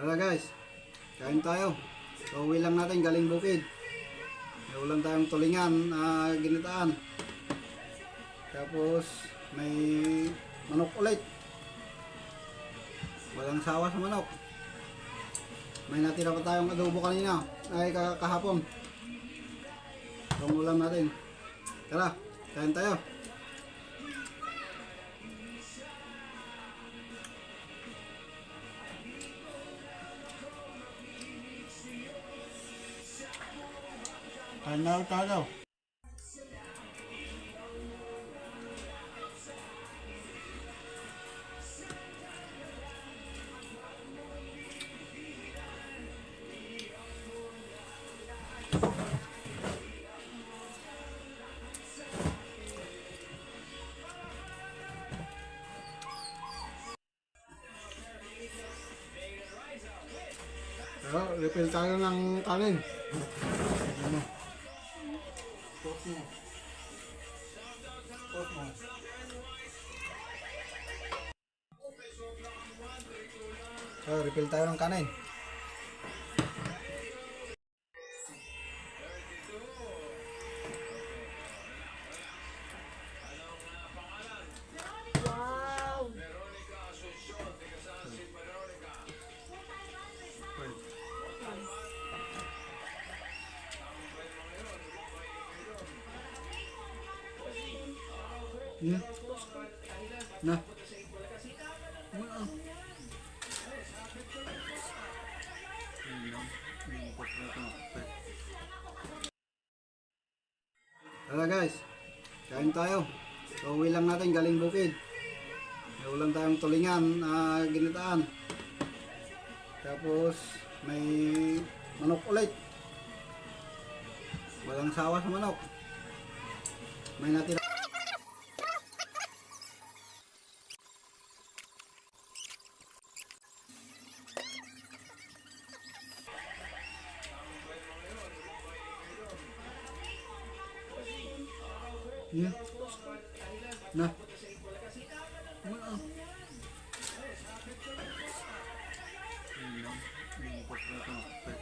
Tara guys, kain tayo. Pauwi lang natin galing bukid. May ulam tayong tulingan na ginitaan. Tapos may manok ulit. Walang sawa sa manok. May natira pa tayong adobo kanina. Ay ka- kahapon. Itong ulam natin. Tara, kain tayo. Na tayo. Pero, refill tayo ng kanin. Ano? Sauce mo. Sauce mo. So, refill tayo ng kanin. Hmm? Na. Tara guys, kain tayo. Pauwi lang natin galing bukid. May ulam tayong tulingan na ginitaan. Tapos may manok ulit. Walang sawa sa manok. May natira. Yeah. Na. Wow. Mm. Mm.